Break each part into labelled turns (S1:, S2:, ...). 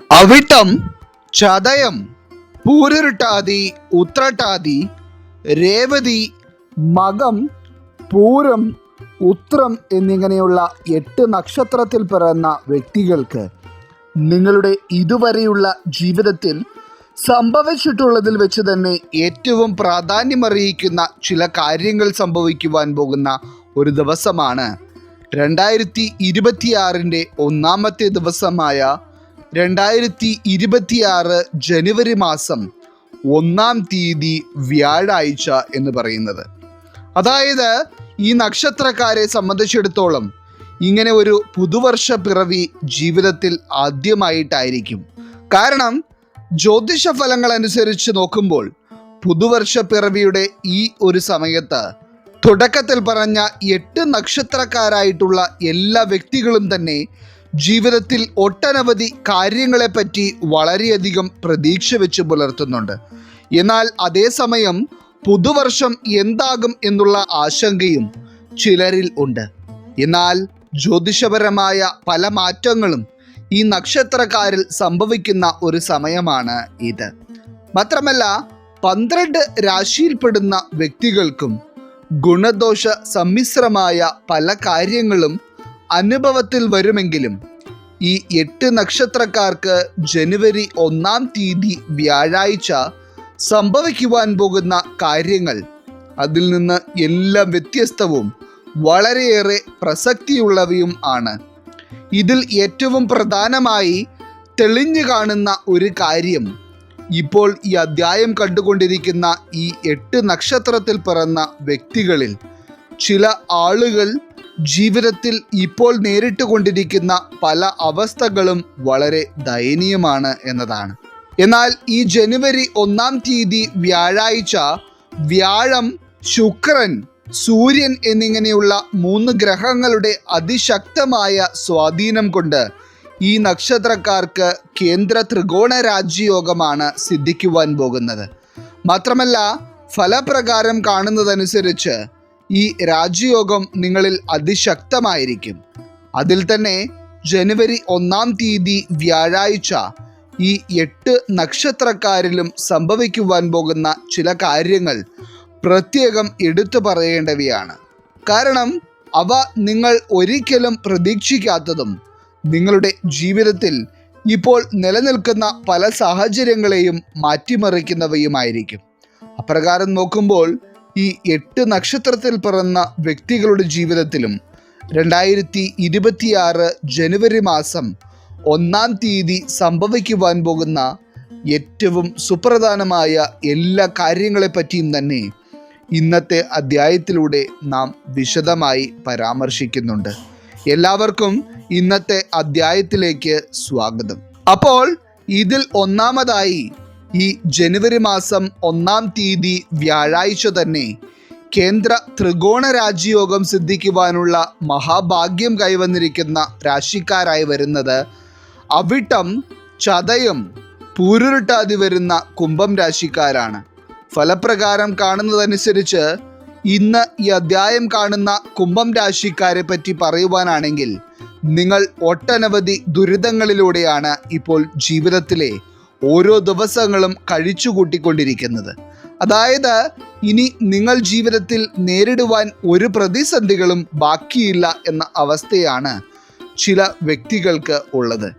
S1: അവിട്ടം ചതയം പൂരിരുട്ടാതി ഉത്രട്ടാതി രേവതി മകം പൂരം ഉത്രം എന്നിങ്ങനെയുള്ള എട്ട് നക്ഷത്രത്തിൽ പിറന്ന വ്യക്തികൾക്ക് നിങ്ങളുടെ ഇതുവരെയുള്ള ജീവിതത്തിൽ സംഭവിച്ചിട്ടുള്ളതിൽ വെച്ച് തന്നെ ഏറ്റവും പ്രാധാന്യമറിയിക്കുന്ന ചില കാര്യങ്ങൾ സംഭവിക്കുവാൻ പോകുന്ന ഒരു ദിവസമാണ്. രണ്ടായിരത്തി ഇരുപത്തിയാറിന്റെ ഒന്നാമത്തെ ദിവസമായ രണ്ടായിരത്തി ഇരുപത്തിയാറ് ജനുവരി മാസം ഒന്നാം തീയതി വ്യാഴാഴ്ച എന്ന് പറയുന്നത്. അതായത് ഈ നക്ഷത്രക്കാരെ സംബന്ധിച്ചിടത്തോളം ഇങ്ങനെ ഒരു പുതുവർഷ പിറവി ജീവിതത്തിൽ ആദ്യമായിട്ടായിരിക്കും. കാരണം ജ്യോതിഷ ഫലങ്ങൾ അനുസരിച്ച് നോക്കുമ്പോൾ പുതുവർഷ പിറവിയുടെ ഈ ഒരു സമയത്ത് തുടക്കത്തിൽ പറഞ്ഞ എട്ട് നക്ഷത്രക്കാരായിട്ടുള്ള എല്ലാ വ്യക്തികളും തന്നെ ജീവിതത്തിൽ ഒട്ടനവധി കാര്യങ്ങളെപ്പറ്റി വളരെയധികം പ്രതീക്ഷ വെച്ച് പുലർത്തുന്നുണ്ട്. എന്നാൽ അതേസമയം പുതുവർഷം എന്താകും എന്നുള്ള ആശങ്കയും ചിലരിൽ ഉണ്ട്. എന്നാൽ ജ്യോതിഷപരമായ പല മാറ്റങ്ങളും ഈ നക്ഷത്രക്കാരിൽ സംഭവിക്കുന്ന ഒരു സമയമാണ് ഇത്. മാത്രമല്ല പന്ത്രണ്ട് രാശിയിൽപ്പെടുന്ന വ്യക്തികൾക്കും ഗുണദോഷ സമ്മിശ്രമായ പല കാര്യങ്ങളും അനുഭവത്തിൽ വരുമെങ്കിലും ഈ എട്ട് നക്ഷത്രക്കാർക്ക് ജനുവരി ഒന്നാം തീയതി വ്യാഴാഴ്ച സംഭവിക്കുവാൻ പോകുന്ന കാര്യങ്ങൾ അതിൽ നിന്ന് എല്ലാം വ്യത്യസ്തവും വളരെയേറെ പ്രസക്തിയുള്ളവയും ആണ്. ഇതിൽ ഏറ്റവും പ്രധാനമായി തെളിഞ്ഞു കാണുന്ന ഒരു കാര്യം ഇപ്പോൾ ഈ അധ്യായം കണ്ടുകൊണ്ടിരിക്കുന്ന ഈ എട്ട് നക്ഷത്രത്തിൽ പിറന്ന വ്യക്തികളിൽ ചില ആളുകൾ ജീവിതത്തിൽ ഇപ്പോൾ നേരിട്ട് കൊണ്ടിരിക്കുന്ന പല അവസ്ഥകളും വളരെ ദയനീയമാണ് എന്നതാണ്. എന്നാൽ ഈ ജനുവരി ഒന്നാം തീയതി വ്യാഴാഴ്ച വ്യാഴം ശുക്രൻ സൂര്യൻ എന്നിങ്ങനെയുള്ള മൂന്ന് ഗ്രഹങ്ങളുടെ അതിശക്തമായ സ്വാധീനം കൊണ്ട് ഈ നക്ഷത്രക്കാർക്ക് കേന്ദ്ര ത്രികോണ രാജ്യയോഗമാണ് സിദ്ധിക്കുവാൻ പോകുന്നത്. മാത്രമല്ല ഫലപ്രകാരം കാണുന്നതനുസരിച്ച് ഈ രാജ്യയോഗം നിങ്ങളിൽ അതിശക്തമായിരിക്കും. അതിൽ തന്നെ ജനുവരി ഒന്നാം തീയതി വ്യാഴാഴ്ച ഈ എട്ട് നക്ഷത്രക്കാരിലും സംഭവിക്കുവാൻ പോകുന്ന ചില കാര്യങ്ങൾ പ്രത്യേകം എടുത്തു പറയേണ്ടവയാണ്. കാരണം അവ നിങ്ങൾ ഒരിക്കലും പ്രതീക്ഷിക്കാത്തതും നിങ്ങളുടെ ജീവിതത്തിൽ ഇപ്പോൾ നിലനിൽക്കുന്ന പല സാഹചര്യങ്ങളെയും മാറ്റിമറിക്കുന്നവയുമായിരിക്കും. അപ്രകാരം നോക്കുമ്പോൾ ഈ എട്ട് നക്ഷത്രത്തിൽ പിറന്ന വ്യക്തികളുടെ ജീവിതത്തിലും രണ്ടായിരത്തി ഇരുപത്തിയാറ് ജനുവരി മാസം ഒന്നാം തീയതി സംഭവിക്കുവാൻ പോകുന്ന ഏറ്റവും സുപ്രധാനമായ എല്ലാ കാര്യങ്ങളെപ്പറ്റിയും തന്നെ ഇന്നത്തെ അധ്യായത്തിലൂടെ നാം വിശദമായി പരാമർശിക്കുന്നുണ്ട്. എല്ലാവർക്കും ഇന്നത്തെ അധ്യായത്തിലേക്ക് സ്വാഗതം. അപ്പോൾ ഇതിൽ ഒന്നാമതായി ഈ ജനുവരി മാസം ഒന്നാം തീയതി വ്യാഴാഴ്ച തന്നെ കേന്ദ്ര ത്രികോണ രാജ്യയോഗം സിദ്ധിക്കുവാനുള്ള മഹാഭാഗ്യം കൈവന്നിരിക്കുന്ന രാശിക്കാരായി വരുന്നത് അവിട്ടം ചതയം പൂരുരുട്ടാതി വരുന്ന കുംഭം രാശിക്കാരാണ്. ഫലപ്രകാരം കാണുന്നതനുസരിച്ച് ഇന്ന് ഈ അധ്യായം കാണുന്ന കുംഭം രാശിക്കാരെ പറ്റി പറയുവാനാണെങ്കിൽ നിങ്ങൾ ഒട്ടനവധി ദുരിതങ്ങളിലൂടെയാണ് ഇപ്പോൾ ജീവിതത്തിലെ ഓരോ ദിവസങ്ങളും കഴിച്ചു കൂട്ടിക്കൊണ്ടിരിക്കുന്നത്. അതായത് ഇനി നിങ്ങൾ ജീവിതത്തിൽ നേരിടുവാൻ ഒരു പ്രതിസന്ധികളും ബാക്കിയില്ല എന്ന അവസ്ഥയാണ് ചില വ്യക്തികൾക്ക് ഉള്ളത്.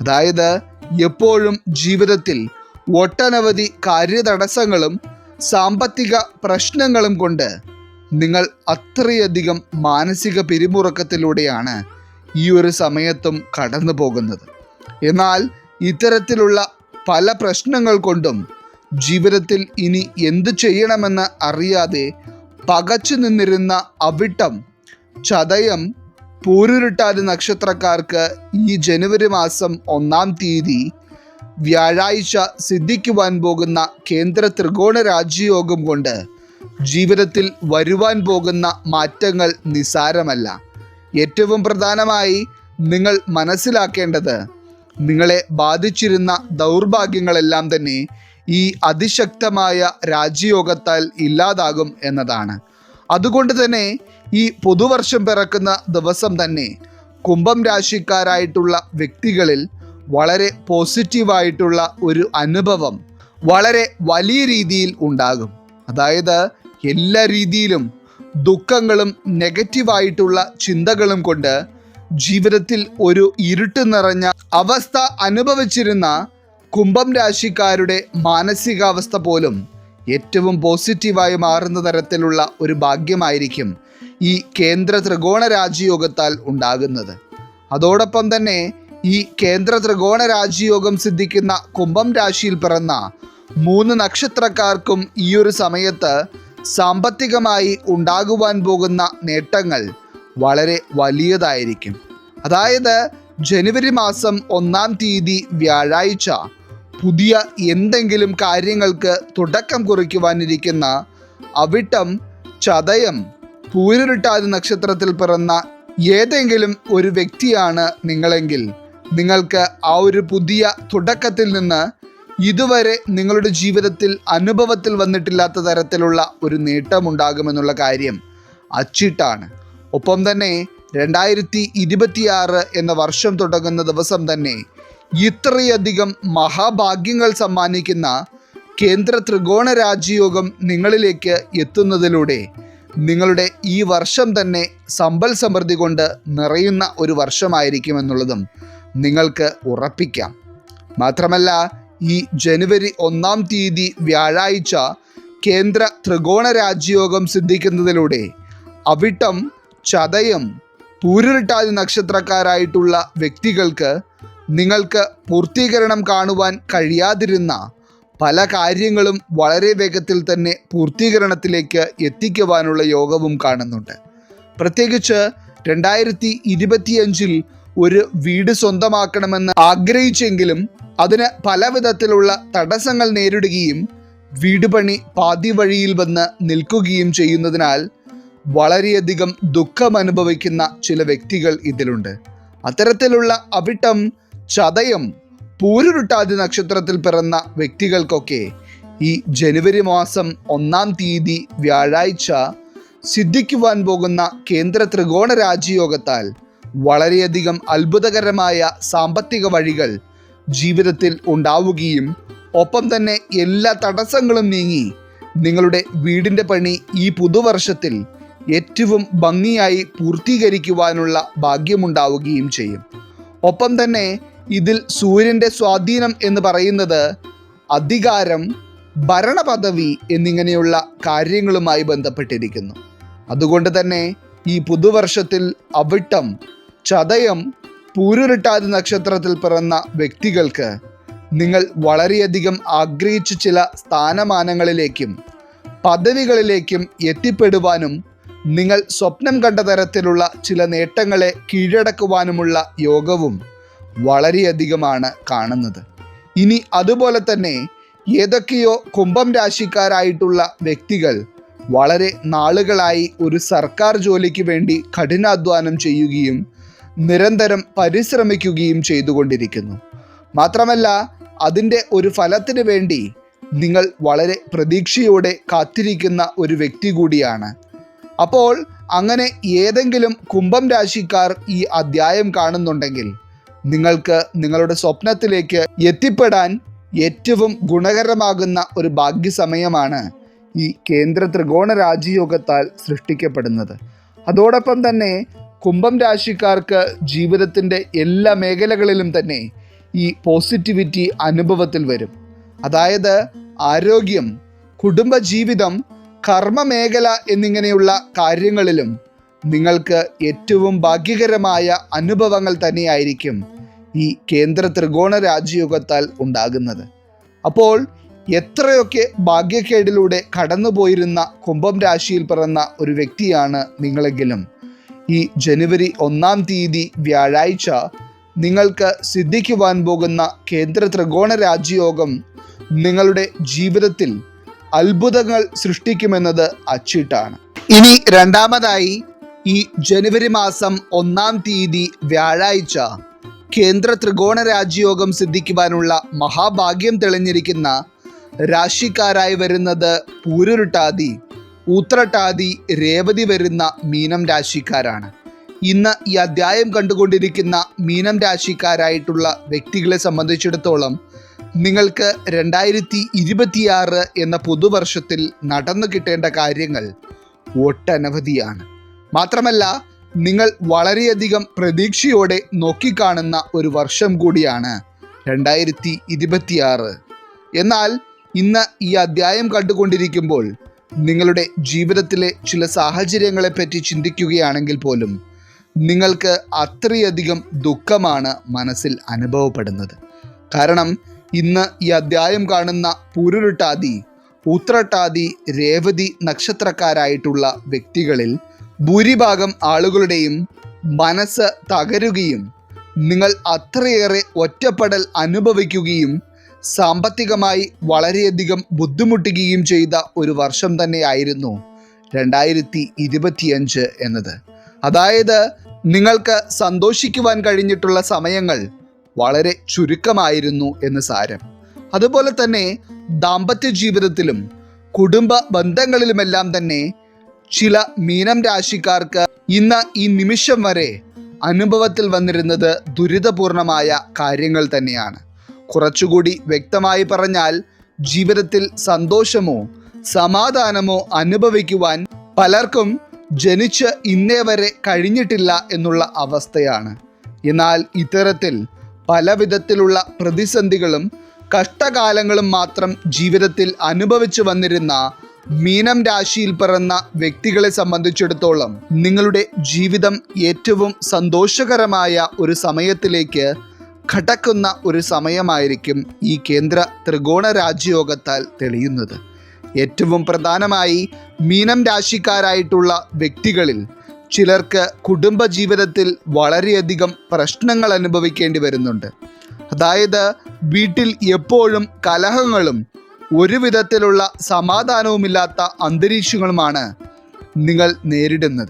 S1: അതായത് എപ്പോഴും ജീവിതത്തിൽ ഒട്ടനവധി കാര്യതടസ്സങ്ങളും സാമ്പത്തിക പ്രശ്നങ്ങളും കൊണ്ട് നിങ്ങൾ അത്രയധികം മാനസിക പിരിമുറുക്കത്തിലൂടെയാണ് ഈ ഒരു സമയത്തും കടന്നു പോകുന്നത് എന്നാൽ ഇത്തരത്തിലുള്ള പല പ്രശ്നങ്ങൾ കൊണ്ടും ജീവിതത്തിൽ ഇനി എന്തു ചെയ്യണമെന്ന് അറിയാതെ പകച്ചു നിന്നിരുന്ന അവിട്ടം ചതയം പൂരുരുട്ടാതി നക്ഷത്രക്കാർക്ക് ഈ ജനുവരി മാസം ഒന്നാം തീയതി വ്യാഴാഴ്ച സിദ്ധിക്കുവാൻ പോകുന്ന കേന്ദ്ര ത്രികോണ രാജ്യയോഗം കൊണ്ട് ജീവിതത്തിൽ വരുവാൻ പോകുന്ന മാറ്റങ്ങൾ നിസാരമല്ല. ഏറ്റവും പ്രധാനമായി നിങ്ങൾ മനസ്സിലാക്കേണ്ടത് നിങ്ങളെ ബാധിച്ചിരുന്ന ദൗർഭാഗ്യങ്ങളെല്ലാം തന്നെ ഈ അതിശക്തമായ രാജ്യയോഗത്താൽ ഇല്ലാതാകും എന്നതാണ്. അതുകൊണ്ട് തന്നെ ഈ പുതുവർഷം പിറക്കുന്ന ദിവസം തന്നെ കുംഭം രാശിക്കാരായിട്ടുള്ള വ്യക്തികളിൽ വളരെ പോസിറ്റീവായിട്ടുള്ള ഒരു അനുഭവം വളരെ വലിയ രീതിയിൽ ഉണ്ടാകും. അതായത് എല്ലാ രീതിയിലും ദുഃഖങ്ങളും നെഗറ്റീവായിട്ടുള്ള ചിന്തകളും കൊണ്ട് ജീവിതത്തിൽ ഒരു ഇരുട്ട് നിറഞ്ഞ അവസ്ഥ അനുഭവിച്ചിരുന്ന കുംഭം രാശിക്കാരുടെ മാനസികാവസ്ഥ പോലും ഏറ്റവും പോസിറ്റീവായി മാറുന്ന തരത്തിലുള്ള ഒരു ഭാഗ്യമായിരിക്കും ഈ കേന്ദ്ര ത്രികോണ രാജയോഗത്താൽ ഉണ്ടാകുന്നത്. അതോടൊപ്പം തന്നെ ഈ കേന്ദ്ര ത്രികോണ രാജയോഗം സിദ്ധിക്കുന്ന കുംഭം രാശിയിൽ പിറന്ന മൂന്ന് നക്ഷത്രക്കാർക്കും ഈ ഒരു സമയത്ത് സാമ്പത്തികമായി ഉണ്ടാകുവാൻ പോകുന്ന നേട്ടങ്ങൾ വളരെ വലിയതായിരിക്കും. അതായത് ജനുവരി മാസം ഒന്നാം തീയതി വ്യാഴാഴ്ച പുതിയ എന്തെങ്കിലും കാര്യങ്ങൾക്ക് തുടക്കം കുറിക്കുവാനിരിക്കുന്ന അവിട്ടം ചതയം പൂരുരുട്ടാതി നക്ഷത്രത്തിൽ പിറന്ന ഏതെങ്കിലും ഒരു വ്യക്തിയാണ് നിങ്ങളെങ്കിൽ നിങ്ങൾക്ക് ആ ഒരു പുതിയ തുടക്കത്തിൽ നിന്ന് ഇതുവരെ നിങ്ങളുടെ ജീവിതത്തിൽ അനുഭവത്തിൽ വന്നിട്ടില്ലാത്ത തരത്തിലുള്ള ഒരു നേട്ടമുണ്ടാകുമെന്നുള്ള കാര്യം അച്ചിട്ടാണ്. ഒപ്പം തന്നെ രണ്ടായിരത്തി ഇരുപത്തിയാറ് എന്ന വർഷം തുടങ്ങുന്ന ദിവസം തന്നെ ഇത്രയധികം മഹാഭാഗ്യങ്ങൾ സമ്മാനിക്കുന്ന കേന്ദ്ര ത്രികോണ രാജ്യയോഗം നിങ്ങളിലേക്ക് എത്തുന്നതിലൂടെ നിങ്ങളുടെ ഈ വർഷം തന്നെ സമ്പൽ സമൃദ്ധി കൊണ്ട് നിറയുന്ന ഒരു വർഷമായിരിക്കുമെന്നുള്ളതും നിങ്ങൾക്ക് ഉറപ്പിക്കാം. മാത്രമല്ല ഈ ജനുവരി ഒന്നാം തീയതി വ്യാഴാഴ്ച കേന്ദ്ര ത്രികോണ രാജ്യയോഗം സിദ്ധിക്കുന്നതിലൂടെ അവിട്ടം ചതയം പൂരുരുട്ടാതി നക്ഷത്രക്കാരായിട്ടുള്ള വ്യക്തികൾക്ക് നിങ്ങൾക്ക് പൂർത്തീകരണം കാണുവാൻ കഴിയാതിരുന്ന പല കാര്യങ്ങളും വളരെ വേഗത്തിൽ തന്നെ പൂർത്തീകരണത്തിലേക്ക് എത്തിക്കുവാനുള്ള യോഗവും കാണുന്നുണ്ട്. പ്രത്യേകിച്ച് രണ്ടായിരത്തി ഇരുപത്തിയഞ്ചിൽ ഒരു വീട് സ്വന്തമാക്കണമെന്ന് ആഗ്രഹിച്ചെങ്കിലും അതിന് പല വിധത്തിലുള്ള തടസ്സങ്ങൾ നേരിടുകയും വീട് പണി പാതി വഴിയിൽ വന്ന് നിൽക്കുകയും ചെയ്യുന്നതിനാൽ വളരെയധികം ദുഃഖം അനുഭവിക്കുന്ന ചില വ്യക്തികൾ ഇതിലുണ്ട്. അത്തരത്തിലുള്ള അവിട്ടം ചതയം പൂരുരുട്ടാതി നക്ഷത്രത്തിൽ പിറന്ന വ്യക്തികൾക്കൊക്കെ ഈ ജനുവരി മാസം ഒന്നാം തീയതി വ്യാഴാഴ്ച സിദ്ധിക്കുവാൻ പോകുന്ന കേന്ദ്ര ത്രികോണ രാജയോഗത്താൽ വളരെയധികം അത്ഭുതകരമായ സാമ്പത്തിക വഴികൾ ജീവിതത്തിൽ ഉണ്ടാവുകയും ഒപ്പം തന്നെ എല്ലാ തടസ്സങ്ങളും നീങ്ങി നിങ്ങളുടെ വീടിന്റെ പണി ഈ പുതുവർഷത്തിൽ ഏറ്റവും ഭംഗിയായി പൂർത്തീകരിക്കുവാനുള്ള ഭാഗ്യമുണ്ടാവുകയും ചെയ്യും. ഒപ്പം തന്നെ ഇതിൽ സൂര്യന്റെ സ്വാധീനം എന്ന് പറയുന്നത് അധികാരം ഭരണപദവി എന്നിങ്ങനെയുള്ള കാര്യങ്ങളുമായി ബന്ധപ്പെട്ടിരിക്കുന്നു. അതുകൊണ്ട് തന്നെ ഈ പുതുവർഷത്തിൽ അവിട്ടം ചതയം പൂരുരുട്ടാതി നക്ഷത്രത്തിൽ പിറന്ന വ്യക്തികൾക്ക് നിങ്ങൾ വളരെയധികം ആഗ്രഹിച്ച ചില സ്ഥാനമാനങ്ങളിലേക്കും പദവികളിലേക്കും എത്തിപ്പെടുവാനും നിങ്ങൾ സ്വപ്നം കണ്ട തരത്തിലുള്ള ചില നേട്ടങ്ങളെ കീഴടക്കുവാനുമുള്ള യോഗവും വളരെയധികമാണ് കാണുന്നത്. ഇനി അതുപോലെ തന്നെ ഏതൊക്കെയോ കുംഭം രാശിക്കാരായിട്ടുള്ള വ്യക്തികൾ വളരെ നാളുകളായി ഒരു സർക്കാർ ജോലിക്ക് വേണ്ടി കഠിനാധ്വാനം ചെയ്യുകയും നിരന്തരം പരിശ്രമിക്കുകയും ചെയ്തുകൊണ്ടിരിക്കുന്നു. മാത്രമല്ല അതിന്റെ ഒരു ഫലത്തിന് വേണ്ടി നിങ്ങൾ വളരെ പ്രതീക്ഷയോടെ കാത്തിരിക്കുന്ന ഒരു വ്യക്തി കൂടിയാണ്. അപ്പോൾ അങ്ങനെ ഏതെങ്കിലും കുംഭം രാശിക്കാർ ഈ അധ്യായം കാണുന്നുണ്ടെങ്കിൽ നിങ്ങൾക്ക് നിങ്ങളുടെ സ്വപ്നത്തിലേക്ക് എത്തിപ്പെടാൻ ഏറ്റവും ഗുണകരമാകുന്ന ഒരു ഭാഗ്യസമയമാണ് ഈ കേന്ദ്ര ത്രികോണ രാജയോഗത്താൽ സൃഷ്ടിക്കപ്പെടുന്നത്. അതോടൊപ്പം തന്നെ കുംഭം രാശിക്കാർക്ക് ജീവിതത്തിന്റെ എല്ലാ മേഖലകളിലും തന്നെ ഈ പോസിറ്റിവിറ്റി അനുഭവത്തിൽ വരും. അതായത് ആരോഗ്യം കുടുംബജീവിതം കർമ്മമേഖല എന്നിങ്ങനെയുള്ള കാര്യങ്ങളിലും നിങ്ങൾക്ക് ഏറ്റവും ഭാഗ്യകരമായ അനുഭവങ്ങൾ തന്നെയായിരിക്കും ഈ കേന്ദ്ര ത്രികോണ രാജയോഗത്താൽ ഉണ്ടാകുന്നത്. അപ്പോൾ എത്രയൊക്കെ ഭാഗ്യക്കേടിലൂടെ കടന്നുപോയിരുന്ന കുംഭം രാശിയിൽ പിറന്ന ഒരു വ്യക്തിയാണ് നിങ്ങളെങ്കിലും. ഈ ജനുവരി ഒന്നാം തീയതി വ്യാഴാഴ്ച നിങ്ങൾക്ക് സിദ്ധിക്കുവാൻ പോകുന്ന കേന്ദ്ര ത്രികോണ രാജയോഗം നിങ്ങളുടെ ജീവിതത്തിൽ അത്ഭുതങ്ങൾ സൃഷ്ടിക്കുമെന്നത് അച്ചിട്ടാണ്. ഇനി രണ്ടാമതായി ഈ ജനുവരി മാസം ഒന്നാം തീയതി വ്യാഴാഴ്ച കേന്ദ്ര ത്രികോണ രാജ്യയോഗം സിദ്ധിക്കുവാനുള്ള മഹാഭാഗ്യം തെളിഞ്ഞിരിക്കുന്ന രാശിക്കാരായി വരുന്നത് പൂരുരുട്ടാതി ഊത്രട്ടാതി രേവതി വരുന്ന മീനം രാശിക്കാരാണ്. ഇന്ന് ഈ അധ്യായം കണ്ടുകൊണ്ടിരിക്കുന്ന മീനം രാശിക്കാരായിട്ടുള്ള വ്യക്തികളെ സംബന്ധിച്ചിടത്തോളം നിങ്ങൾക്ക് രണ്ടായിരത്തി ഇരുപത്തിയാറ് എന്ന പുതുവർഷത്തിൽ നടന്നു കിട്ടേണ്ട കാര്യങ്ങൾ ഒട്ടനവധിയാണ്. മാത്രമല്ല നിങ്ങൾ വളരെയധികം പ്രതീക്ഷയോടെ നോക്കിക്കാണുന്ന ഒരു വർഷം കൂടിയാണ് രണ്ടായിരത്തി ഇരുപത്തിയാറ് എന്നാൽ ഇന്ന് ഈ അധ്യായം കണ്ടുകൊണ്ടിരിക്കുമ്പോൾ നിങ്ങളുടെ ജീവിതത്തിലെ ചില സാഹചര്യങ്ങളെപ്പറ്റി ചിന്തിക്കുകയാണെങ്കിൽ പോലും നിങ്ങൾക്ക് അത്രയധികം ദുഃഖമാണ് മനസ്സിൽ അനുഭവപ്പെടുന്നത്. കാരണം ഇന്ന് ഈ അധ്യായം കാണുന്ന പൂരുരുട്ടാതി ഉത്രട്ടാതി രേവതി നക്ഷത്രക്കാരായിട്ടുള്ള വ്യക്തികളിൽ ഭൂരിഭാഗം ആളുകളുടെയും മനസ്സ് തകരുകയും നിങ്ങൾ അത്രയേറെ ഒറ്റപ്പെടൽ അനുഭവിക്കുകയും സാമ്പത്തികമായി വളരെയധികം ബുദ്ധിമുട്ടുകയും ചെയ്ത ഒരു വർഷം തന്നെയായിരുന്നു രണ്ടായിരത്തി ഇരുപത്തിയഞ്ച് എന്നത്. അതായത് നിങ്ങൾക്ക് സന്തോഷിക്കുവാൻ കഴിഞ്ഞിട്ടുള്ള സമയങ്ങൾ വളരെ ചുരുക്കമായിരുന്നു എന്ന് സാരം. അതുപോലെ തന്നെ ദാമ്പത്യ ജീവിതത്തിലും കുടുംബ ബന്ധങ്ങളിലുമെല്ലാം തന്നെ ചില മീനം രാശിക്കാർക്ക് ഇന്ന് ഈ നിമിഷം വരെ അനുഭവത്തിൽ വന്നിരുന്നത് ദുരിതപൂർണമായ കാര്യങ്ങൾ തന്നെയാണ്. കുറച്ചുകൂടി വ്യക്തമായി പറഞ്ഞാൽ ജീവിതത്തിൽ സന്തോഷമോ സമാധാനമോ അനുഭവിക്കുവാൻ പലർക്കും ജനിച്ച് ഇന്നേ വരെ കഴിഞ്ഞിട്ടില്ല എന്നുള്ള അവസ്ഥയാണ്. എന്നാൽ ഇത്തരത്തിൽ പല വിധത്തിലുള്ള പ്രതിസന്ധികളും കഷ്ടകാലങ്ങളും മാത്രം ജീവിതത്തിൽ അനുഭവിച്ചു വന്നിരുന്ന മീനം രാശിയിൽ പിറന്ന വ്യക്തികളെ സംബന്ധിച്ചിടത്തോളം നിങ്ങളുടെ ജീവിതം ഏറ്റവും സന്തോഷകരമായ ഒരു സമയത്തിലേക്ക് കടക്കുന്ന ഒരു സമയമായിരിക്കും ഈ കേന്ദ്ര ത്രികോണ രാജ്യയോഗത്താൽ തെളിയുന്നത്. ഏറ്റവും പ്രധാനമായി മീനം രാശിക്കാരായിട്ടുള്ള വ്യക്തികളിൽ ചിലർക്ക് കുടുംബജീവിതത്തിൽ വളരെയധികം പ്രശ്നങ്ങൾ അനുഭവിക്കേണ്ടി വരുന്നുണ്ട്. അതായത് വീട്ടിൽ എപ്പോഴും കലഹങ്ങളും ഒരു വിധത്തിലുള്ള സമാധാനവുമില്ലാത്ത അന്തരീക്ഷങ്ങളുമാണ് നിങ്ങൾ നേരിടുന്നത്.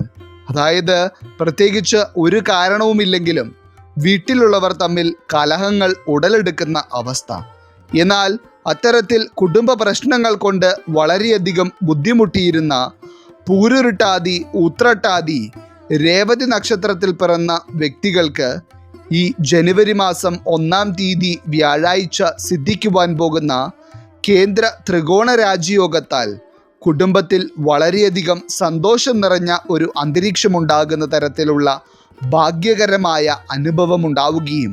S1: അതായത് പ്രത്യേകിച്ച് ഒരു കാരണവുമില്ലെങ്കിലും വീട്ടിലുള്ളവർ തമ്മിൽ കലഹങ്ങൾ ഉടലെടുക്കുന്ന അവസ്ഥ. എന്നാൽ അത്തരത്തിൽ കുടുംബ പ്രശ്നങ്ങൾ കൊണ്ട് വളരെയധികം ബുദ്ധിമുട്ടിയിരുന്ന പൂരുരുട്ടാതി ഉത്രട്ടാതി രേവതി നക്ഷത്രത്തിൽ പിറന്ന വ്യക്തികൾക്ക് ഈ ജനുവരി മാസം ഒന്നാം തീയതി വ്യാഴാഴ്ച സിദ്ധിക്കുവാൻ പോകുന്ന കേന്ദ്ര ത്രികോണ രാജ്യയോഗത്താൽ കുടുംബത്തിൽ വളരെയധികം സന്തോഷം നിറഞ്ഞ ഒരു അന്തരീക്ഷമുണ്ടാകുന്ന തരത്തിലുള്ള ഭാഗ്യകരമായ അനുഭവം ഉണ്ടാവുകയും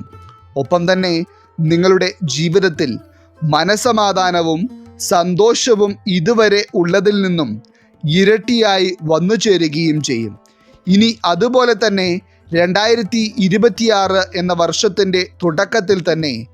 S1: ഒപ്പം തന്നെ നിങ്ങളുടെ ജീവിതത്തിൽ മനസമാധാനവും സന്തോഷവും ഇതുവരെ ഉള്ളതിൽ നിന്നും ഇരട്ടിയായി വന്നു ചേരുകയും ചെയ്യും. ഇനി അതുപോലെ തന്നെ രണ്ടായിരത്തി ഇരുപത്തിയാറ് എന്ന വർഷത്തിന്റെ തുടക്കത്തിൽ തന്നെ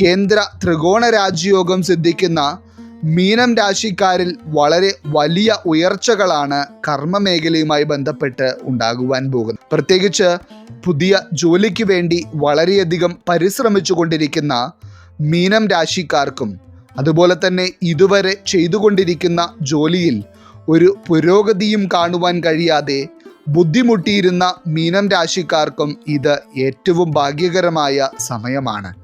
S1: കേന്ദ്ര ത്രികോണ രാജ്യയോഗം സിദ്ധിക്കുന്ന മീനം രാശിക്കാരിൽ വളരെ വലിയ ഉയർച്ചകളാണ് കർമ്മമേഖലയുമായി ബന്ധപ്പെട്ട് ഉണ്ടാകുവാൻ പോകുന്നത്. പ്രത്യേകിച്ച് പുതിയ ജോലിക്ക് വേണ്ടി വളരെയധികം പരിശ്രമിച്ചു കൊണ്ടിരിക്കുന്ന മീനം രാശിക്കാർക്കും അതുപോലെ തന്നെ ഇതുവരെ ചെയ്തുകൊണ്ടിരിക്കുന്ന ജോലിയിൽ ഒരു പുരോഗതിയും കാണുവാൻ കഴിയാതെ ബുദ്ധിമുട്ടിയിരുന്ന മീനം രാശിക്കാർക്കും ഇത് ഏറ്റവും ഭാഗ്യകരമായ സമയമാണ്.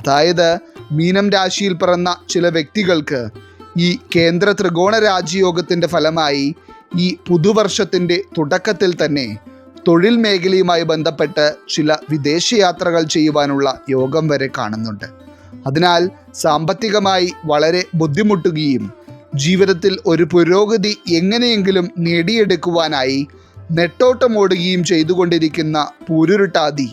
S1: അതായത് മീനം രാശിയിൽ പിറന്ന ചില വ്യക്തികൾക്ക് ഈ കേന്ദ്ര ത്രികോണ രാജ്യയോഗത്തിന്റെ ഫലമായി ഈ പുതുവർഷത്തിന്റെ തുടക്കത്തിൽ തന്നെ തൊഴിൽ മേഖലയുമായി ബന്ധപ്പെട്ട് ചില വിദേശയാത്രകൾ ചെയ്യുവാനുള്ള യോഗം വരെ കാണുന്നുണ്ട്. അതിനാൽ സാമ്പത്തികമായി വളരെ ബുദ്ധിമുട്ടുകയും ജീവിതത്തിൽ ഒരു പുരോഗതി എങ്ങനെയെങ്കിലും നേടിയെടുക്കുവാനായി നെട്ടോട്ടമോടുകയും ചെയ്തുകൊണ്ടിരിക്കുന്ന പൂരുരുട്ടാതി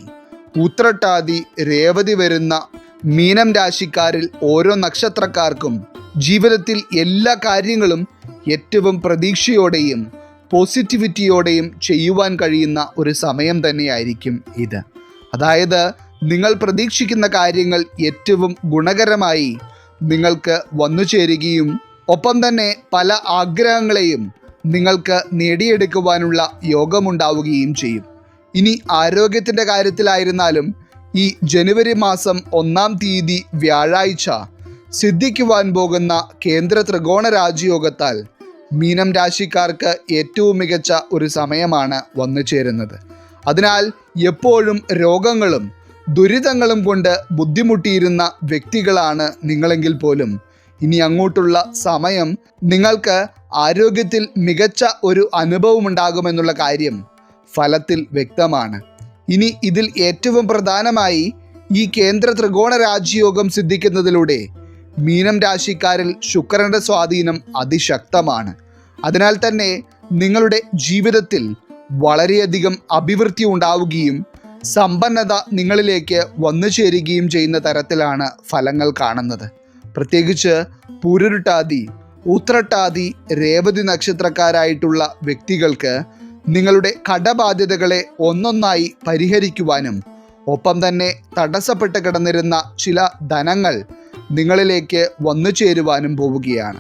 S1: ഉത്രട്ടാതി രേവതി വരുന്ന മീനം രാശിക്കാരിൽ ഓരോ നക്ഷത്രക്കാർക്കും ജീവിതത്തിൽ എല്ലാ കാര്യങ്ങളും ഏറ്റവും പ്രതീക്ഷയോടെയും പോസിറ്റിവിറ്റിയോടെയും ചെയ്യുവാൻ കഴിയുന്ന ഒരു സമയം തന്നെയായിരിക്കും ഇത്. അതായത് നിങ്ങൾ പ്രതീക്ഷിക്കുന്ന കാര്യങ്ങൾ ഏറ്റവും ഗുണകരമായി നിങ്ങൾക്ക് വന്നു ചേരുകയും ഒപ്പം തന്നെ പല ആഗ്രഹങ്ങളെയും നിങ്ങൾക്ക് നേടിയെടുക്കുവാനുള്ള യോഗമുണ്ടാവുകയും ചെയ്യും. ഇനി ആരോഗ്യത്തിന്റെ കാര്യത്തിലായിരുന്നാലും ഈ ജനുവരി മാസം ഒന്നാം തീയതി വ്യാഴാഴ്ച സിദ്ധിക്കുവാൻ പോകുന്ന കേന്ദ്ര ത്രികോണ രാജയോഗത്താൽ മീനം രാശിക്കാർക്ക് ഏറ്റവും മികച്ച ഒരു സമയമാണ് വന്നു ചേരുന്നത്. അതിനാൽ എപ്പോഴും രോഗങ്ങളും ദുരിതങ്ങളും കൊണ്ട് ബുദ്ധിമുട്ടിയിരുന്ന വ്യക്തികളാണ് നിങ്ങളെങ്കിൽ പോലും ഇനി അങ്ങോട്ടുള്ള സമയം നിങ്ങൾക്ക് ആരോഗ്യത്തിൽ മികച്ച ഒരു അനുഭവം ഉണ്ടാകുമെന്നുള്ള കാര്യം ഫലത്തിൽ വ്യക്തമാണ്. ഇനി ഇതിൽ ഏറ്റവും പ്രധാനമായി ഈ കേന്ദ്ര ത്രികോണ രാജ്യയോഗം സിദ്ധിക്കുന്നതിലൂടെ മീനം രാശിക്കാരിൽ ശുക്രന്റെ സ്വാധീനം അതിശക്തമാണ്. അതിനാൽ തന്നെ നിങ്ങളുടെ ജീവിതത്തിൽ വളരെയധികം അഭിവൃദ്ധി ഉണ്ടാവുകയും സമ്പന്നത നിങ്ങളിലേക്ക് വന്നു ചേരുകയും ചെയ്യുന്ന തരത്തിലാണ് ഫലങ്ങൾ കാണുന്നത്. പ്രത്യേകിച്ച് പുരുരുട്ടാതി ഉത്രട്ടാതി രേവതി നക്ഷത്രക്കാരായിട്ടുള്ള വ്യക്തികൾക്ക് നിങ്ങളുടെ കടബാധ്യതകളെ ഒന്നൊന്നായി പരിഹരിക്കുവാനും ഒപ്പം തന്നെ തടസ്സപ്പെട്ട് കിടന്നിരുന്ന ചില ധനങ്ങൾ നിങ്ങളിലേക്ക് വന്നു ചേരുവാനും പോവുകയാണ്.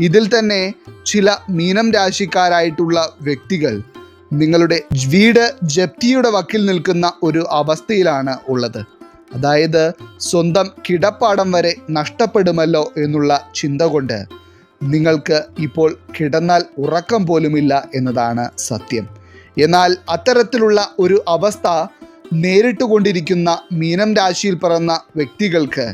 S1: ഇതിൽ തന്നെ ചില മീനം രാശിക്കാരായിട്ടുള്ള വ്യക്തികൾ നിങ്ങളുടെ വീട് ജപ്തിയുടെ വക്കിൽ നിൽക്കുന്ന ഒരു അവസ്ഥയിലാണ് ഉള്ളത്. അതായത് സ്വന്തം കിടപ്പാടം വരെ നഷ്ടപ്പെടുമല്ലോ എന്നുള്ള ചിന്ത കൊണ്ട് നിങ്ങൾക്ക് ഇപ്പോൾ കിടന്നാൽ ഉറക്കം പോലുമില്ല എന്നതാണ് സത്യം. എന്നാൽ അത്തരത്തിലുള്ള ഒരു അവസ്ഥ നേരിട്ടുകൊണ്ടിരിക്കുന്ന മീനം രാശിയിൽ പിറന്ന വ്യക്തികൾക്ക്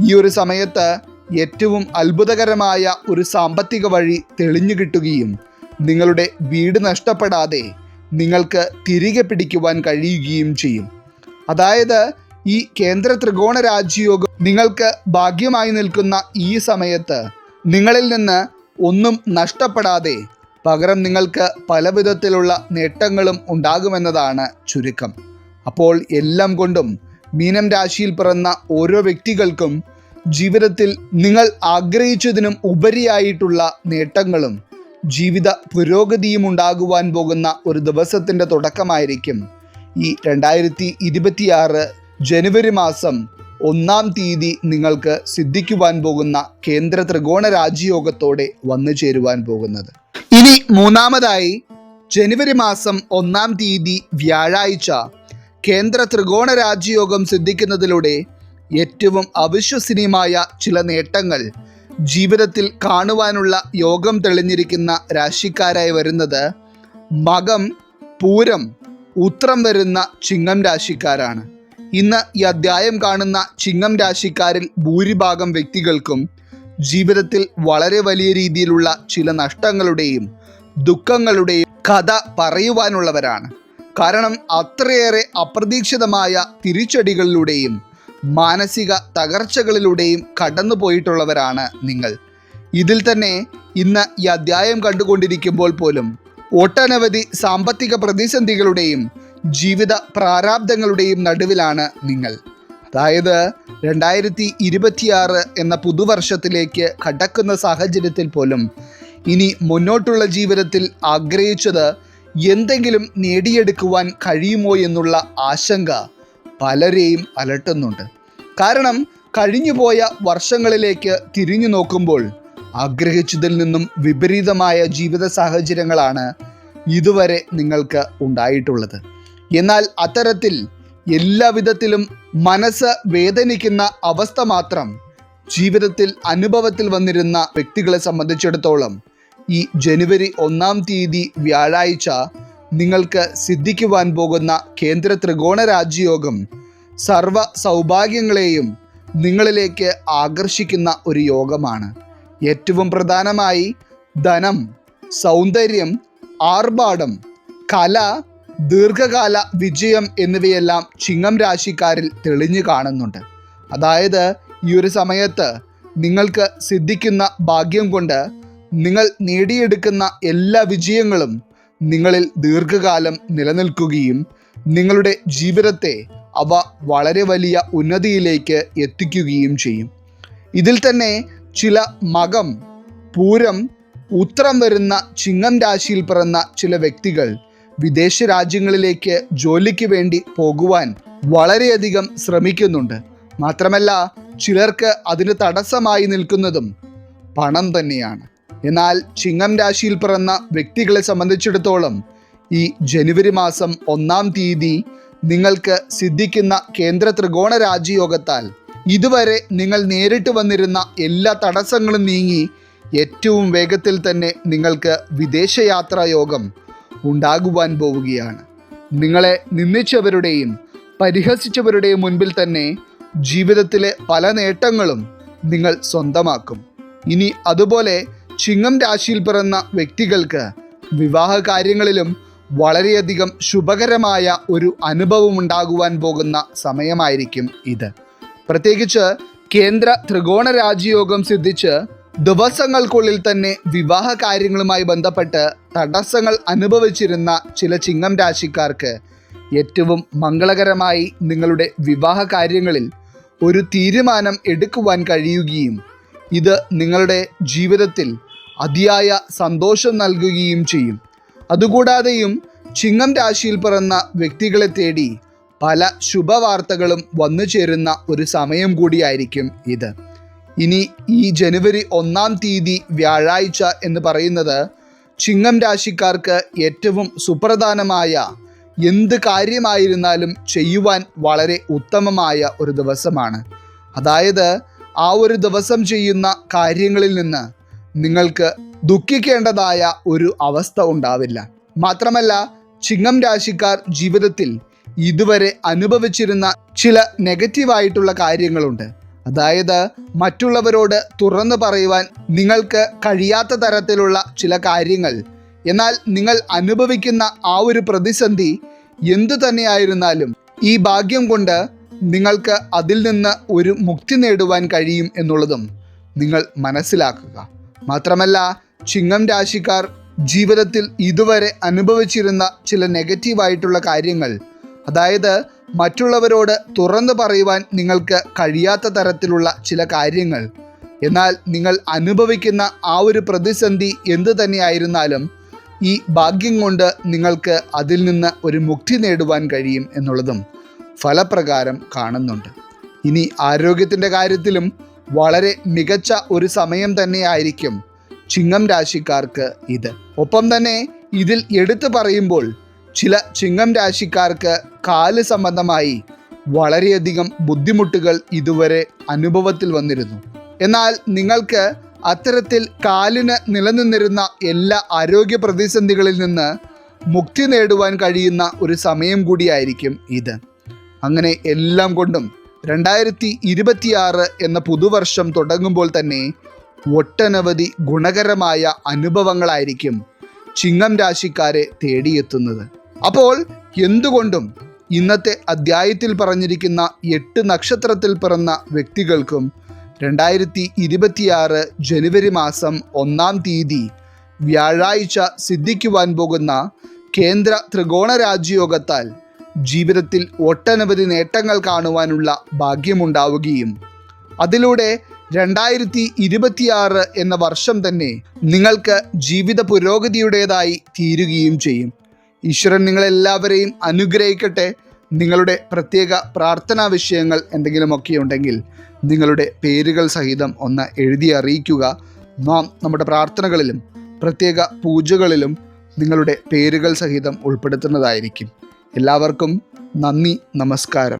S1: ഈ ഒരു സമയത്ത് ഏറ്റവും അത്ഭുതകരമായ ഒരു സാമ്പത്തിക വഴി തെളിഞ്ഞു കിട്ടുകയും നിങ്ങളുടെ വീട് നഷ്ടപ്പെടാതെ നിങ്ങൾക്ക് തിരികെ പിടിക്കുവാൻ കഴിയുകയും ചെയ്യും. അതായത് ഈ കേന്ദ്ര ത്രികോണ രാജ്യയോഗം നിങ്ങൾക്ക് ഭാഗ്യമായി നിൽക്കുന്ന ഈ സമയത്ത് നിങ്ങളിൽ നിന്ന് ഒന്നും നഷ്ടപ്പെടാതെ പകരം നിങ്ങൾക്ക് പല വിധത്തിലുള്ള നേട്ടങ്ങളും ഉണ്ടാകുമെന്നതാണ് ചുരുക്കം. അപ്പോൾ എല്ലാം കൊണ്ടും മീനം രാശിയിൽ പിറന്ന ഓരോ വ്യക്തികൾക്കും ജീവിതത്തിൽ നിങ്ങൾ ആഗ്രഹിച്ചതിനും ഉപരിയായിട്ടുള്ള നേട്ടങ്ങളും ജീവിത പുരോഗതിയും ഉണ്ടാകുവാൻ പോകുന്ന ഒരു ദിവസത്തിന്റെ തുടക്കമായിരിക്കും. ഈ രണ്ടായിരത്തി ഇരുപത്തിയാറ് ജനുവരി മാസം ഒന്നാം തീയതി നിങ്ങൾക്ക് സിദ്ധിക്കുവാൻ പോകുന്ന കേന്ദ്ര ത്രികോണ രാജ്യയോഗത്തോടെ വന്നു ചേരുവാൻ പോകുന്നത്. ഇനി മൂന്നാമതായി ജനുവരി മാസം ഒന്നാം തീയതി വ്യാഴാഴ്ച കേന്ദ്ര ത്രികോണ രാജ്യയോഗം സിദ്ധിക്കുന്നതിലൂടെ ഏറ്റവും അവിശ്വസനീയമായ ചില നേട്ടങ്ങൾ ജീവിതത്തിൽ കാണുവാനുള്ള യോഗം തെളിഞ്ഞിരിക്കുന്ന രാശിക്കാരായി വരുന്നത് മകം പൂരം ഉത്രം വരുന്ന ചിങ്ങം രാശിക്കാരാണ്. ഇന്ന് ഈ അധ്യായം കാണുന്ന ചിങ്ങം രാശിക്കാരിൽ ഭൂരിഭാഗം വ്യക്തികൾക്കും ജീവിതത്തിൽ വളരെ വലിയ രീതിയിലുള്ള ചില നഷ്ടങ്ങളുടെയും ദുഃഖങ്ങളുടെയും കഥ പറയുവാനുള്ളവരാണ്. കാരണം അത്രയേറെ അപ്രതീക്ഷിതമായ തിരിച്ചടികളിലൂടെയും മാനസിക തകർച്ചകളിലൂടെയും കടന്നു പോയിട്ടുള്ളവരാണ് നിങ്ങൾ. ഇതിൽ തന്നെ ഇന്ന് ഈ അധ്യായം കണ്ടുകൊണ്ടിരിക്കുമ്പോൾ പോലും ഒട്ടനവധി സാമ്പത്തിക പ്രതിസന്ധികളുടെയും ജീവിത പ്രാരാബ്ദങ്ങളുടെയും നടുവിലാണ് നിങ്ങൾ. അതായത് രണ്ടായിരത്തി ഇരുപത്തിയാറ് എന്ന പുതുവർഷത്തിലേക്ക് കടക്കുന്ന സാഹചര്യത്തിൽ പോലും ഇനി മുന്നോട്ടുള്ള ജീവിതത്തിൽ ആഗ്രഹിച്ചത് എന്തെങ്കിലും നേടിയെടുക്കുവാൻ കഴിയുമോ എന്നുള്ള ആശങ്ക പലരെയും അലട്ടുന്നുണ്ട്. കാരണം കഴിഞ്ഞുപോയ വർഷങ്ങളിലേക്ക് തിരിഞ്ഞു നോക്കുമ്പോൾ ആഗ്രഹിച്ചതിൽ നിന്നും വിപരീതമായ ജീവിത സാഹചര്യങ്ങളാണ് ഇതുവരെ നിങ്ങൾക്ക് ഉണ്ടായിട്ടുള്ളത്. എന്നാൽ അത്തരത്തിൽ എല്ലാവിധത്തിലും മനസ്സ് വേദനിക്കുന്ന അവസ്ഥ മാത്രം ജീവിതത്തിൽ അനുഭവത്തിൽ വന്നിരുന്ന വ്യക്തികളെ സംബന്ധിച്ചിടത്തോളം ഈ ജനുവരി ഒന്നാം തീയതി വ്യാഴാഴ്ച നിങ്ങൾക്ക് സിദ്ധിക്കുവാൻ പോകുന്ന കേന്ദ്ര ത്രികോണ രാജ്യയോഗം സർവ സൗഭാഗ്യങ്ങളെയും നിങ്ങളിലേക്ക് ആകർഷിക്കുന്ന ഒരു യോഗമാണ്. ഏറ്റവും പ്രധാനമായി ധനം സൗന്ദര്യം ആർഭാടം കല ദീർഘകാല വിജയം എന്നിവയെല്ലാം ചിങ്ങം രാശിക്കാരിൽ തെളിഞ്ഞു കാണുന്നുണ്ട്. അതായത് ഈ ഒരു സമയത്ത് നിങ്ങൾക്ക് സിദ്ധിക്കുന്ന ഭാഗ്യം കൊണ്ട് നിങ്ങൾ നേടിയെടുക്കുന്ന എല്ലാ വിജയങ്ങളും നിങ്ങളിൽ ദീർഘകാലം നിലനിൽക്കുകയും നിങ്ങളുടെ ജീവിതത്തെ അവ വളരെ വലിയ ഉന്നതിയിലേക്ക് എത്തിക്കുകയും ചെയ്യും. ഇതിൽ തന്നെ ചില മകം പൂരം ഉത്രം വരുന്ന ചിങ്ങം രാശിയിൽ പിറന്ന ചില വ്യക്തികൾ വിദേശ രാജ്യങ്ങളിലേക്ക് ജോലിക്ക് വേണ്ടി പോകുവാൻ വളരെയധികം ശ്രമിക്കുന്നുണ്ട്. മാത്രമല്ല ചിലർക്ക് അതിന് തടസ്സമായി നിൽക്കുന്നതും പണം തന്നെയാണ്. എന്നാൽ ചിങ്ങം രാശിയിൽ പിറന്ന വ്യക്തികളെ സംബന്ധിച്ചിടത്തോളം ഈ ജനുവരി മാസം ഒന്നാം തീയതി നിങ്ങൾക്ക് സിദ്ധിക്കുന്ന കേന്ദ്ര ത്രികോണ രാജ്യയോഗത്താൽ ഇതുവരെ നിങ്ങൾ നേരിട്ട് വന്നിരുന്ന എല്ലാ തടസ്സങ്ങളും നീങ്ങി ഏറ്റവും വേഗത്തിൽ തന്നെ നിങ്ങൾക്ക് വിദേശയാത്രാ യോഗം ഉണ്ടാകുവാൻ പോവുകയാണ്. നിങ്ങളെ നിന്ദിച്ചവരുടെയും പരിഹസിച്ചവരുടെയും മുൻപിൽ തന്നെ ജീവിതത്തിലെ പല നേട്ടങ്ങളും നിങ്ങൾ സ്വന്തമാക്കും. ഇനി അതുപോലെ ചിങ്ങം രാശിയിൽ പിറന്ന വ്യക്തികൾക്ക് വിവാഹ കാര്യങ്ങളിലും വളരെയധികം ശുഭകരമായ ഒരു അനുഭവം ഉണ്ടാകുവാൻ പോകുന്ന സമയമായിരിക്കും ഇത്. പ്രത്യേകിച്ച് കേന്ദ്ര ത്രികോണ രാജയോഗം സിദ്ധിച്ച് ദിവസങ്ങൾക്കുള്ളിൽ തന്നെ വിവാഹ കാര്യങ്ങളുമായി ബന്ധപ്പെട്ട് തടസ്സങ്ങൾ അനുഭവിച്ചിരുന്ന ചില ചിങ്ങം രാശിക്കാർക്ക് ഏറ്റവും മംഗളകരമായി നിങ്ങളുടെ വിവാഹ കാര്യങ്ങളിൽ ഒരു തീരുമാനം എടുക്കുവാൻ കഴിയുകയും ഇത് നിങ്ങളുടെ ജീവിതത്തിൽ അതിയായ സന്തോഷം നൽകുകയും ചെയ്യും. അതുകൂടാതെയും ചിങ്ങം രാശിയിൽ പിറന്ന വ്യക്തികളെ തേടി പല ശുഭവാർത്തകളും വന്നു ചേരുന്ന ഒരു സമയം കൂടിയായിരിക്കും ഇത്. ഇനി ഈ ജനുവരി ഒന്നാം തീയതി വ്യാഴാഴ്ച എന്ന് പറയുന്നത് ചിങ്ങം രാശിക്കാർക്ക് ഏറ്റവും സുപ്രധാനമായ എന്ത് കാര്യമായിരുന്നാലും ചെയ്യുവാൻ വളരെ ഉത്തമമായ ഒരു ദിവസമാണ്. അതായത് ആ ഒരു ദിവസം ചെയ്യുന്ന കാര്യങ്ങളിൽ നിന്ന് നിങ്ങൾക്ക് ദുഃഖിക്കേണ്ടതായ ഒരു അവസ്ഥ ഉണ്ടാവില്ല. മാത്രമല്ല ചിങ്ങം രാശിക്കാർ ജീവിതത്തിൽ ഇതുവരെ അനുഭവിച്ചിരുന്ന ചില നെഗറ്റീവായിട്ടുള്ള കാര്യങ്ങളുണ്ട്. അതായത് മറ്റുള്ളവരോട് തുറന്നു പറയുവാൻ നിങ്ങൾക്ക് കഴിയാത്ത തരത്തിലുള്ള ചില കാര്യങ്ങൾ. എന്നാൽ നിങ്ങൾ അനുഭവിക്കുന്ന ആ ഒരു പ്രതിസന്ധി എന്തു തന്നെയായിരുന്നാലും ഈ ഭാഗ്യം കൊണ്ട് നിങ്ങൾക്ക് അതിൽ നിന്ന് ഒരു മുക്തി നേടുവാൻ കഴിയും എന്നുള്ളതും നിങ്ങൾ മനസ്സിലാക്കുക. മാത്രമല്ല ചിങ്ങം രാശിക്കാർ ജീവിതത്തിൽ ഇതുവരെ അനുഭവിച്ചിരുന്ന ചില നെഗറ്റീവായിട്ടുള്ള കാര്യങ്ങൾ അതായത് മറ്റുള്ളവരോട് തുറന്നു പറയുവാൻ നിങ്ങൾക്ക് കഴിയാത്ത തരത്തിലുള്ള ചില കാര്യങ്ങൾ. എന്നാൽ നിങ്ങൾ അനുഭവിക്കുന്ന ആ ഒരു പ്രതിസന്ധി എന്തു തന്നെയായിരുന്നാലും ഈ ഭാഗ്യം കൊണ്ട് നിങ്ങൾക്ക് അതിൽ നിന്ന് ഒരു മുക്തി നേടുവാൻ കഴിയും എന്നുള്ളതും ഫലപ്രകാരം കാണുന്നുണ്ട്. ഇനി ആരോഗ്യത്തിന്റെ കാര്യത്തിലും വളരെ മികച്ച ഒരു സമയം തന്നെയായിരിക്കും ചിങ്ങം രാശിക്കാർക്ക് ഇത്. ഒപ്പം തന്നെ ഇതിൽ എടുത്തു പറയുമ്പോൾ ചില ചിങ്ങം രാശിക്കാർക്ക് കാൽ സംബന്ധമായി വളരെയധികം ബുദ്ധിമുട്ടുകൾ ഇതുവരെ അനുഭവത്തിൽ വന്നിരുന്നു. എന്നാൽ നിങ്ങൾക്ക് അത്തരത്തിൽ കാലിന് നിലനിന്നിരുന്ന എല്ലാ ആരോഗ്യ പ്രതിസന്ധികളിൽ നിന്ന് മുക്തി നേടുവാൻ കഴിയുന്ന ഒരു സമയം കൂടിയായിരിക്കും ഇത്. അങ്ങനെ എല്ലാം കൊണ്ടും രണ്ടായിരത്തി ഇരുപത്തിയാറ് എന്ന പുതുവർഷം തുടങ്ങുമ്പോൾ തന്നെ ഒട്ടനവധി ഗുണകരമായ അനുഭവങ്ങളായിരിക്കും ചിങ്ങം രാശിക്കാരെ തേടിയെത്തുന്നത്. അപ്പോൾ എന്തുകൊണ്ടും ഇന്നത്തെ അദ്ധ്യായത്തിൽ പറഞ്ഞിരിക്കുന്ന എട്ട് നക്ഷത്രത്തിൽ പിറന്ന വ്യക്തികൾക്കും രണ്ടായിരത്തി ഇരുപത്തിയാറ് ജനുവരി മാസം ഒന്നാം തീയതി വ്യാഴാഴ്ച സിദ്ധിക്കുവാൻ പോകുന്ന കേന്ദ്ര ത്രികോണ രാജ്യയോഗത്താൽ ജീവിതത്തിൽ ഒട്ടനവധി നേട്ടങ്ങൾ കാണുവാനുള്ള ഭാഗ്യമുണ്ടാവുകയും അതിലൂടെ രണ്ടായിരത്തി ഇരുപത്തിയാറ് എന്ന വർഷം തന്നെ നിങ്ങൾക്ക് ജീവിത പുരോഗതിയുടേതായി തീരുകയും ചെയ്യും. ഈശ്വരൻ നിങ്ങളെല്ലാവരെയും അനുഗ്രഹിക്കട്ടെ. നിങ്ങളുടെ പ്രത്യേക പ്രാർത്ഥനാ വിഷയങ്ങൾ എന്തെങ്കിലുമൊക്കെ ഉണ്ടെങ്കിൽ നിങ്ങളുടെ പേരുകൾ സഹിതം ഒന്ന് എഴുതി അറിയിക്കുക. നാം നമ്മുടെ പ്രാർത്ഥനകളിലും പ്രത്യേക പൂജകളിലും നിങ്ങളുടെ പേരുകൾ സഹിതം ഉൾപ്പെടുത്തുന്നതായിരിക്കും. എല്ലാവർക്കും നന്ദി നമസ്കാരം.